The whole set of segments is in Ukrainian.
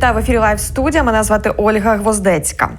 Вітаю в ефірі Лайв студія. Мене звати Ольга Гвоздецька.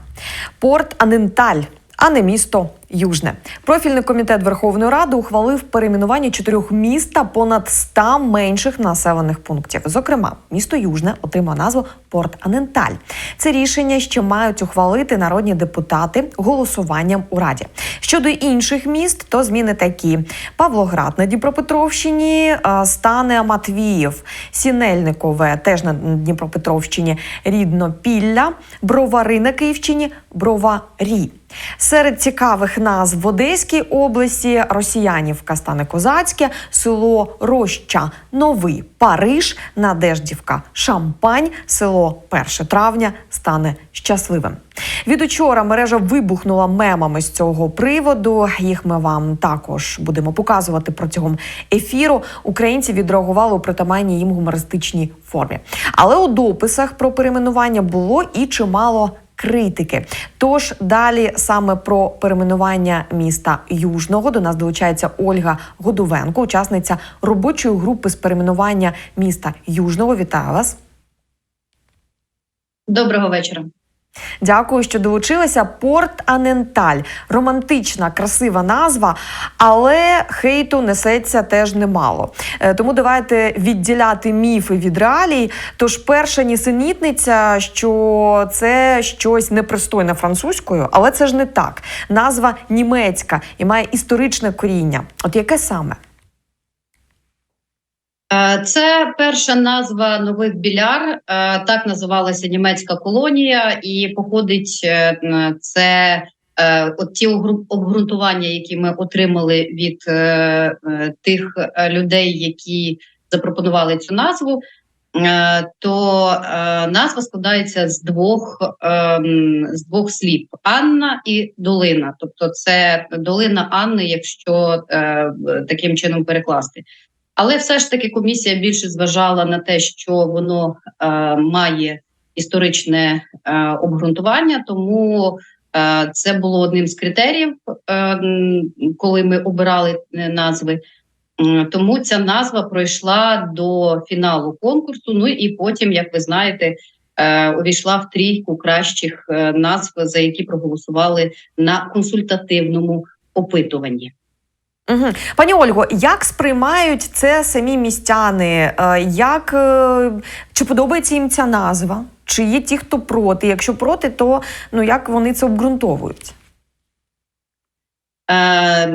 Порт Аненталь, а не місто Южне. Профільний комітет Верховної Ради ухвалив перейменування чотирьох міст та понад 100 менших населених пунктів. Зокрема, місто Южне отримав назву Порт Аненталь. Це рішення, що мають ухвалити народні депутати голосуванням у раді. Щодо інших міст, то зміни такі: Павлоград на Дніпропетровщині е, стане Матвіїв, Сінельникове теж на Дніпропетровщині, Ріднопілля, Бровари на Київщині, Броварі. Серед цікавих назв в Одеській області Росіянівка стане Козацьке, село Роща, Новий Париж, Надеждівка, Шампань, село 1 травня стане щасливим. Від учора мережа вибухнула мемами з цього приводу. Їх ми вам також будемо показувати протягом ефіру. Українці відреагували у притаманній їм гумористичній формі. Але у дописах про перейменування було і чимало критики. Тож далі саме про перейменування міста Южного до нас долучається Ольга Годовенко, учасниця робочої групи з перейменування міста Южного. Вітаю вас. Доброго вечора. Дякую, що долучилися. Порт Аненталь романтична, красива назва, але хейту несеться теж немало. Е, Тому давайте відділяти міфи від реалій. Тож перша нісенітниця, що це щось непристойне французькою, але це ж не так. Назва німецька і має історичне коріння. От яке саме? Е, Це перша назва нових біляр. е, Так називалася німецька колонія, і походить е, це от ті обґрунтування, які ми отримали від тих людей, які запропонували цю назву. То назва складається з двох з двох слів: Анна і Долина. Тобто, це долина Анни, якщо таким чином перекласти. Але все ж таки комісія більше зважала на те, що воно е, має історичне е, обґрунтування, тому е, це було одним з критеріїв, е, коли ми обирали е, назви. Тому ця назва пройшла до фіналу конкурсу. Ну і потім, як ви знаєте, е, увійшла в трійку кращих е, назв, за які проголосували на консультативному опитуванні. Угу. Пані Ольго, як сприймають це самі містяни? Е, Як е, чи подобається їм ця назва? Чи є ті, хто проти? Якщо проти, то ну як вони це обґрунтовують? Е, е,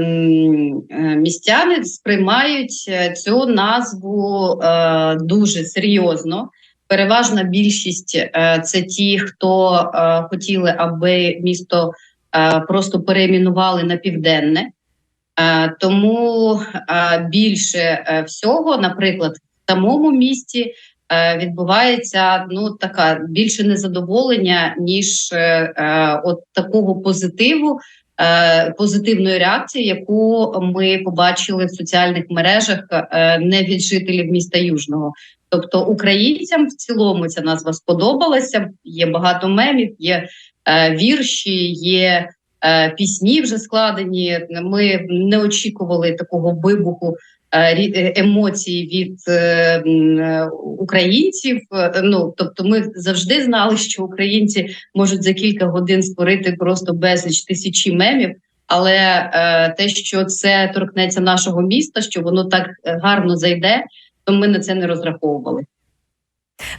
містяни сприймають цю назву дуже серйозно. Переважна більшість це ті, хто хотіли, аби місто просто перейменували на південне. Е, тому е, більше е, всього, наприклад, в самому місті відбувається ну така більше незадоволення, ніж от такого позитиву позитивної реакції, яку ми побачили в соціальних мережах не від жителів міста Южного. Тобто українцям в цілому ця назва сподобалася. Є багато мемів, є вірші, є пісні вже складені. Ми не очікували такого вибуху е, е, емоцій від е, е, українців. Е, Ну тобто, ми завжди знали, що українці можуть за кілька годин створити просто безліч тисячі мемів. Але е, те, що це торкнеться нашого міста, що воно так е, гарно зайде, то ми на це не розраховували.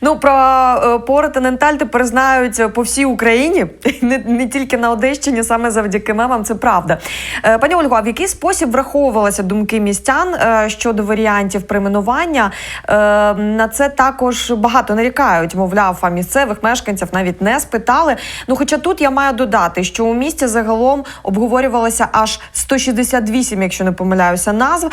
Ну про е, порт Аненталь тепер знають по всій Україні, не, не тільки на Одещині, саме завдяки мемам. Це правда. Е, Пані Ольго, а в який спосіб враховувалися думки містян е, щодо варіантів перейменування? Е, На це також багато нарікають. Мовляв, а місцевих мешканців навіть не спитали. Ну, хоча тут я маю додати, що у місті загалом обговорювалося аж 168, якщо не помиляюся, назв.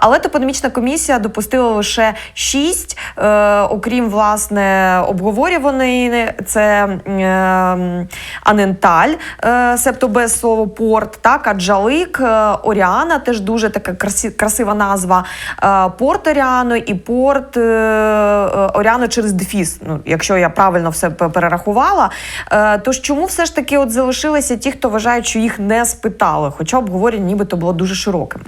Але топономічна комісія допустила лише 6, е, окрім власне обговорюваної, це е, Аненталь, е, себто без слова порт, так, Аджалик, е, Оріана, теж дуже така красі, красива назва. Е, порт Оріано і порт е, е, Оріано через Дефіс, ну, якщо я правильно все перерахувала. Е, тож чому все ж таки от залишилися ті, хто вважають, що їх не спитали, хоча обговорення нібито було дуже широким?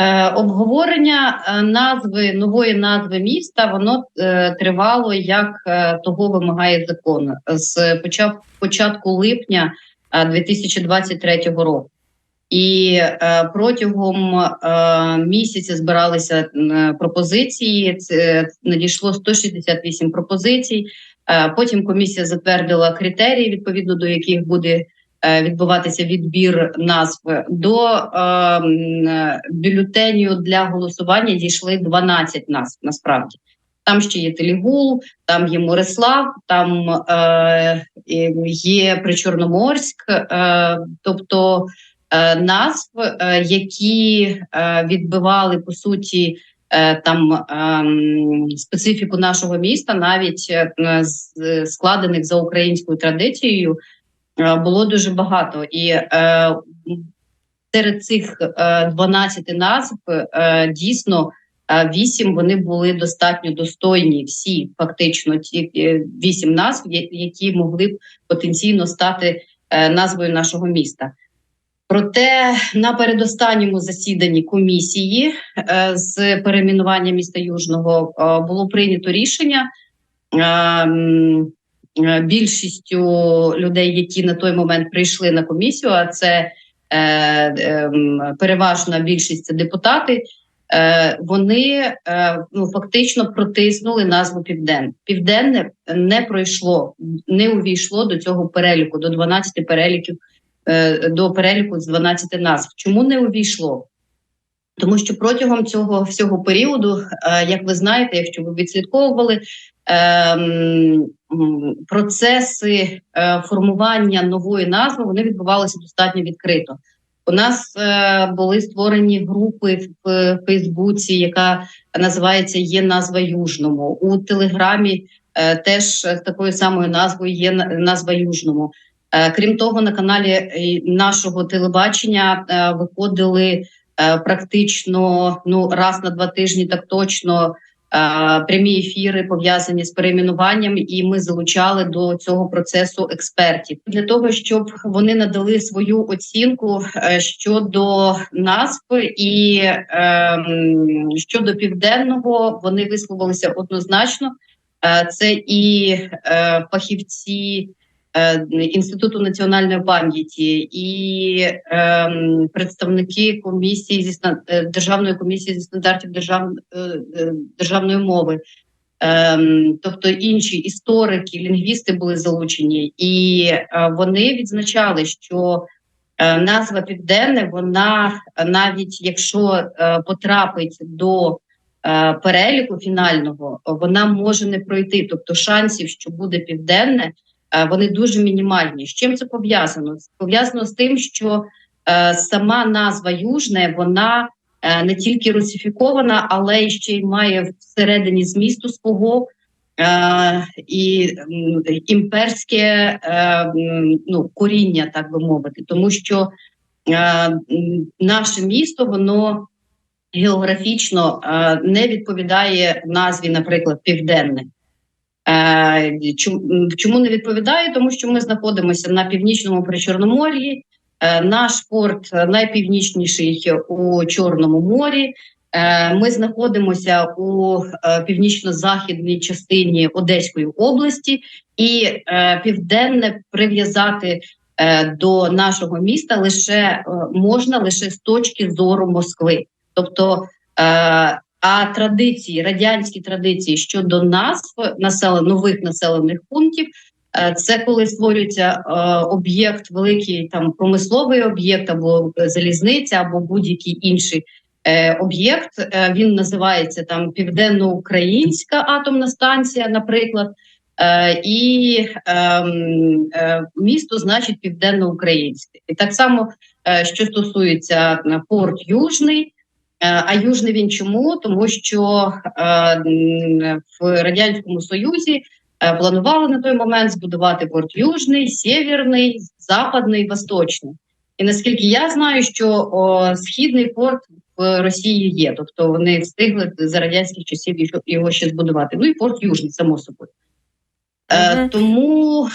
Е, обговорення е, назви нової назви міста воно е, тривало, як того вимагає закон з початку липня е, 2023 року. І протягом місяця збиралися пропозиції. Це надійшло 168 пропозицій. Потім комісія затвердила критерії, відповідно до яких буде відбуватися відбір назв. До е, е, бюлетеню для голосування дійшли 12 назв. Насправді там ще є Телігул, там є Морислав, там е, є Причорноморськ, е, тобто е, назв, е, які е, відбивали по суті. е, Там специфіку нашого міста, навіть е, складених за українською традицією, е, було дуже багато. І е, серед цих е, 12 назв е, дійсно е, вісім вони були достатньо достойні. Всі фактично ті е, вісім назв, які могли б потенційно стати е, назвою нашого міста. Проте на передостанньому засіданні комісії е, з перейменування міста Южного е, було прийнято рішення е, м, е, більшістю людей, які на той момент прийшли на комісію, а це е, ем, переважна більшість це депутати. е, Вони е, ну фактично протиснули назву Південне. Південне не пройшло, не увійшло до цього переліку, до 12 переліків е, до переліку з 12 назв. Чому не увійшло? Тому що протягом цього всього періоду, е, як ви знаєте, якщо ви відслідковували ем, процеси е, формування нової назви, вони відбувалися достатньо відкрито. У нас е, були створені групи в Фейсбуці, яка називається Є назва Южному. У Телеграмі теж з такою самою назвою є назва Южному. Крім того, на каналі нашого телебачення виходили практично ну раз на два тижні, так точно. е, Прямі ефіри пов'язані з перейменуванням, і ми залучали до цього процесу експертів для того, щоб вони надали свою оцінку е, щодо назв і ем, щодо південного. Вони висловилися однозначно. Е, Це і е, фахівці е, Інституту національної пам'яті і ем, представники комісії зі е, державної комісії зі стандартів держав, е, е, державної мови. Ем, тобто інші історики, лінгвісти були залучені, і е, вони відзначали, що е, назва Південне, вона е, навіть якщо е, потрапить до е, переліку фінального, вона може не пройти. Тобто шансів, що буде південне, е, вони дуже мінімальні. З чим це пов'язано? Пов'язано з тим, що е, сама назва Южне вона е, не тільки русифікована, але й ще й має всередині змісту свого. Е, і імперське е, ну, коріння, так би мовити, тому що е, наше місто воно географічно е, не відповідає назві, наприклад, південне. Е, чому, не відповідає? Тому що ми знаходимося на північному причорномор'ї. Е, наш порт найпівнічніший у Чорному морі. Е, Ми знаходимося у північно-західній частині Одеської області, і південне прив'язати до нашого міста лише можна лише з точки зору Москви. Тобто, а традиції, радянські традиції щодо назв населен, нових населених пунктів, е, це коли створюється е, об'єкт, великий там промисловий об'єкт або залізниця, або будь-який інший е, об'єкт. Е, він називається там Південноукраїнська атомна станція, наприклад. Е, і ем, е, місто значить південноукраїнське, і так само, е, що стосується е, порт Южний. Е, А южний він чому? Тому що е, в радянському союзі е, планували на той момент збудувати порт Южний, Сєвєрний, Западний, Восточний. І наскільки я знаю, що о, східний порт в Росії є, тобто вони встигли за радянських часів його- його ще збудувати. Ну і порт Южний, само собою. Е, тому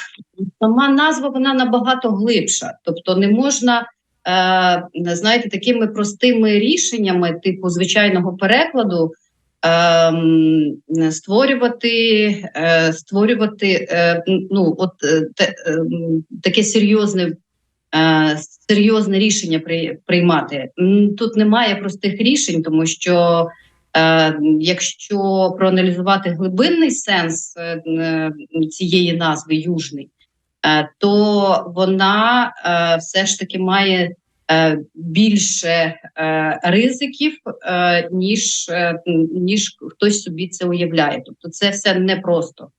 сама назва вона набагато глибша, тобто не можна знаєте, такими простими рішеннями, типу звичайного перекладу, ем, створювати, е, створювати е, ну, от, е, ем, таке серйозне. е, Серйозне рішення при, приймати тут немає простих рішень, тому що е, якщо проаналізувати глибинний сенс е, е, цієї назви Южний, е, то вона е, все ж таки має е, більше е, ризиків, е, ніж, е, ніж хтось собі це уявляє. Тобто, це все непросто.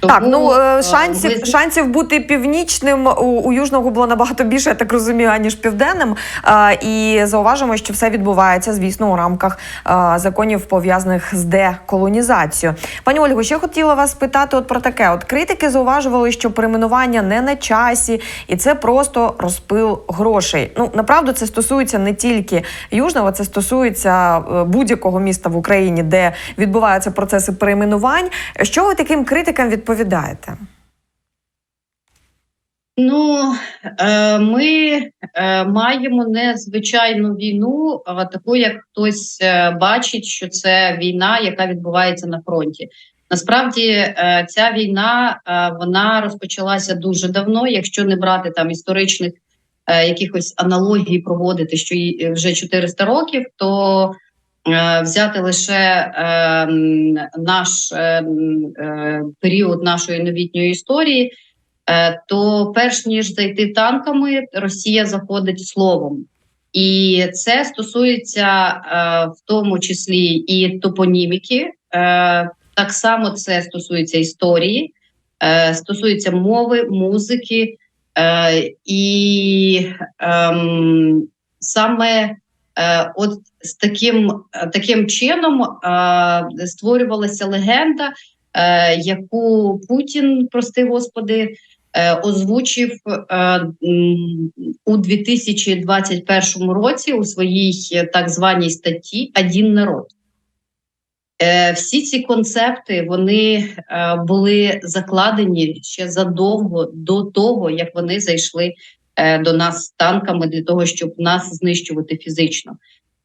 Так, ну е, е, шансів, ви- шансів бути північним у, у Южного було набагато більше, я так розумію, аніж південним. Е, і зауважимо, що все відбувається, звісно, у рамках законів пов'язаних з деколонізацією. Пані Ольго, ще хотіла вас спитати от про таке: от критики зауважували, що перейменування не на часі, і це просто розпил грошей. Ну направду це стосується не тільки Южного, це стосується будь-якого міста в Україні, де відбуваються процеси перейменувань. Що ви таким критикам відповідаєте? Ну, е, ми е, маємо незвичайну війну, таку, як хтось е, бачить, що це війна, яка відбувається на фронті. Насправді, ця війна вона розпочалася дуже давно. Якщо не брати там історичних якихось аналогій, проводити, що їй вже 400 років, то взяти лише е, наш е, е, період нашої новітньої історії. Е, то перш ніж зайти танками, Росія заходить словом. І це стосується е, в тому числі і топоніміки. Е, так само це стосується історії, е, стосується мови, музики. Е, і ем, саме е, от з таким, таким чином е, створювалася легенда, е, яку Путін, прости господи, е, озвучив е, у 2021 році у своїй е, так званій статті «Один народ. Е, Всі ці концепти вони е, були закладені ще задовго до того, як вони зайшли е, до нас танками для того, щоб нас знищувати фізично.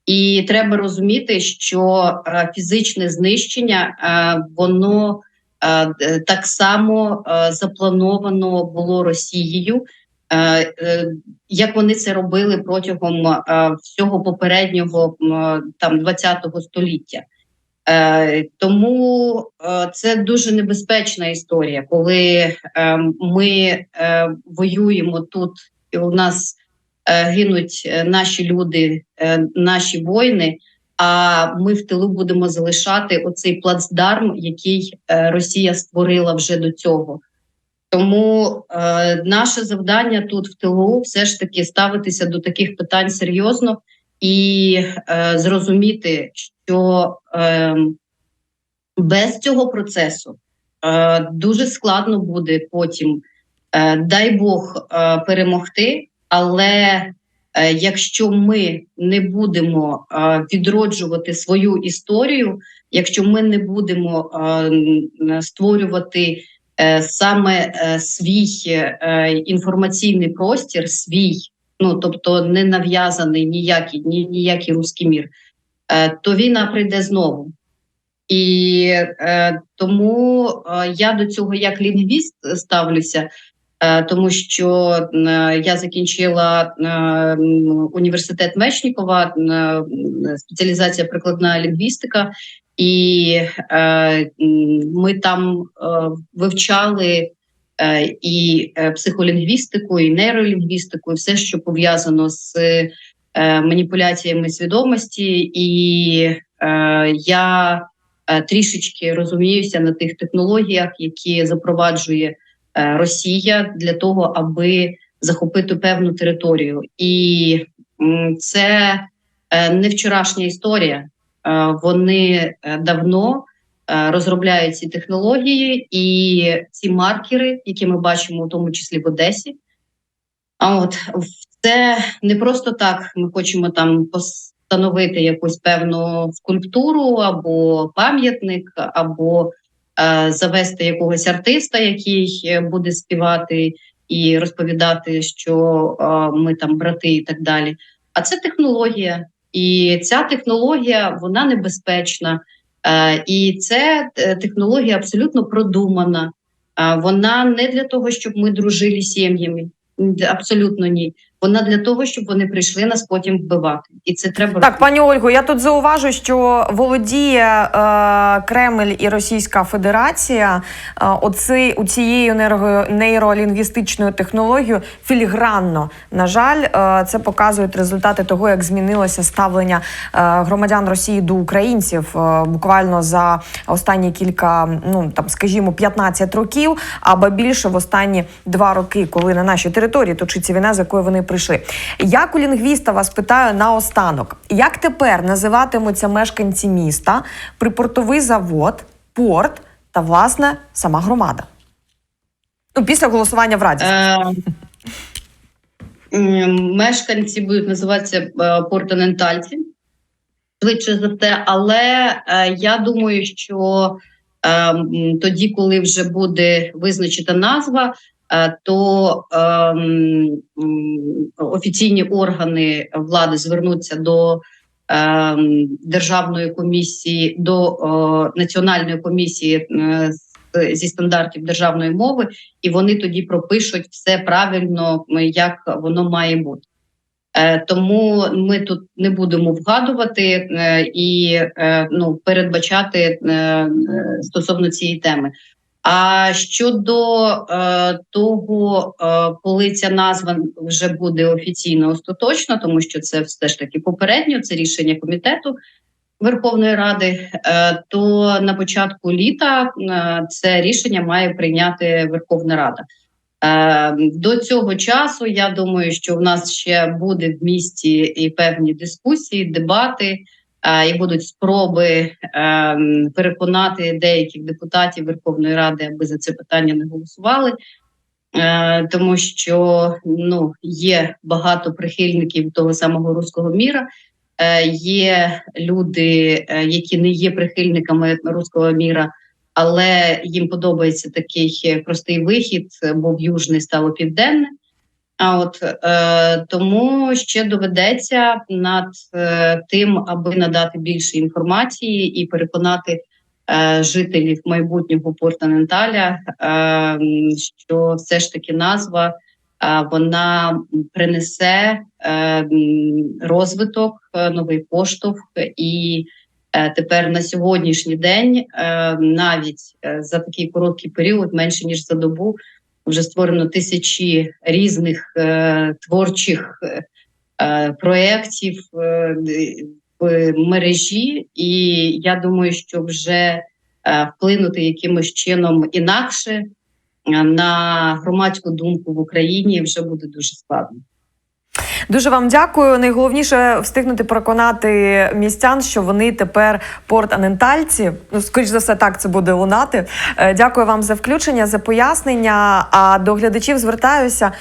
І треба розуміти, що е, фізичне знищення е, воно е, так само е, заплановано було Росією, е, е, як вони це робили протягом е, всього попереднього там 20-го століття. Е, тому е, це дуже небезпечна історія, коли е, ми е, воюємо тут, у нас е, гинуть е, наші люди, е, наші воїни. А ми в тилу будемо залишати оцей плацдарм, який Росія створила вже до цього. Тому е, наше завдання тут в тилу все ж таки ставитися до таких питань серйозно і е, зрозуміти, що е, без цього процесу е, дуже складно буде потім, дай Бог, е, перемогти. Але е, якщо ми не будемо е, відроджувати свою історію, якщо ми не будемо е, створювати е, саме е, свій е, інформаційний простір, свій, ну тобто не нав'язаний ніякий, ні, ніякий руський мір, е, то війна прийде знову. І е, тому е, я до цього як лінгвіст ставлюся, е, тому що е, я закінчила е, університет Мечнікова, е, спеціалізація прикладна лінгвістика, і е, ми там е, вивчали е, і е, психолінгвістику, і нейролінгвістику, і все, що пов'язано з е, маніпуляціями свідомості, і е, я е, трішечки розуміюся на тих технологіях, які запроваджує е, Росія для того, аби захопити певну територію. І це е, не вчорашня історія. Е, Вони е, давно е, розробляють ці технології і ці маркери, які ми бачимо, у тому числі в Одесі. А от це не просто так. Ми хочемо там постановити якусь певну скульптуру або пам'ятник, або е, завести якогось артиста, який е, буде співати і розповідати, що е, ми там брати і так далі. А це технологія, і ця технологія вона небезпечна. Е, І це е, технологія абсолютно продумана. Е, Вона не для того, щоб ми дружили сім'ями. Абсолютно ні. Вона для того, щоб вони прийшли нас потім вбивати. І це треба Так, пані Ольго, я тут зауважу, що володіє е, Кремль і Російська Федерація е, оци, у цією нейро, нейролінгвістичною технологією філігранно. На жаль, е, це показують результати того, як змінилося ставлення е, громадян Росії до українців е, буквально за останні кілька, ну там скажімо, 15 років, або більше в останні два роки, коли на нашій території точиться війна, з якої вони прийшли. Як у лінгвіста вас питаю наостанок, як тепер називатимуться мешканці міста, припортовий завод, порт та власне сама громада? Ну, після голосування в Раді. Е, Мешканці будуть називатися е, портонентальці, швидше за те, але е, я думаю, що тоді, коли вже буде визначена назва, то е, м, м, офіційні органи влади звернуться до е, державної комісії, до національної комісії е, зі стандартів державної мови і вони тоді пропишуть все правильно, як воно має бути. Е, Тому ми тут не будемо вгадувати і ну, передбачати стосовно цієї теми. А щодо е, того, е, коли ця назва вже буде офіційно остаточно, тому що це все ж таки попередньо, це рішення комітету Верховної Ради, е, то на початку літа е, це рішення має прийняти Верховна Рада. Е, До цього часу я думаю, що в нас ще буде в місті і певні дискусії, дебати, і будуть спроби е, переконати деяких депутатів Верховної Ради, аби за це питання не голосували. Е, Тому що ну є багато прихильників того самого руського міра. Е, Є люди, е, які не є прихильниками руського міра, але їм подобається такий е, простий вихід, е, бо в южний стало південне. А от е, тому ще доведеться над е, тим, аби надати більше інформації і переконати е, жителів майбутнього Портаненталя, е, що все ж таки назва е, вона принесе е, розвиток, е, новий поштовх і. Е, Тепер на сьогоднішній день, е, навіть е, за такий короткий період, менше ніж за добу, вже створено тисячі різних е, творчих е, е, проєктів е, в мережі, і я думаю, що вже е, вплинути якимось чином інакше е, на громадську думку в Україні вже буде дуже складно. Дуже вам дякую. Найголовніше встигнути переконати містян, що вони тепер порт-анентальці. Ну, скоріш за все, так це буде лунати. Е, Дякую вам за включення, за пояснення. А до глядачів звертаюся.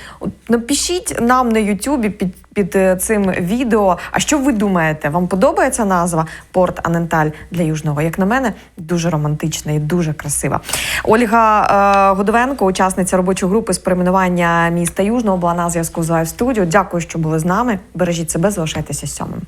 Напишіть нам на Ютубі під, під е, цим відео. А що ви думаєте? Вам подобається назва Порт Аненталь для Южного? Як на мене, дуже романтична і дуже красива. Ольга е, Годовенко, учасниця робочої групи з перейменування міста Южного, була на зв'язку з Live Studio. Дякую, що були з нами. Бережіть себе, залишайтеся сьомим.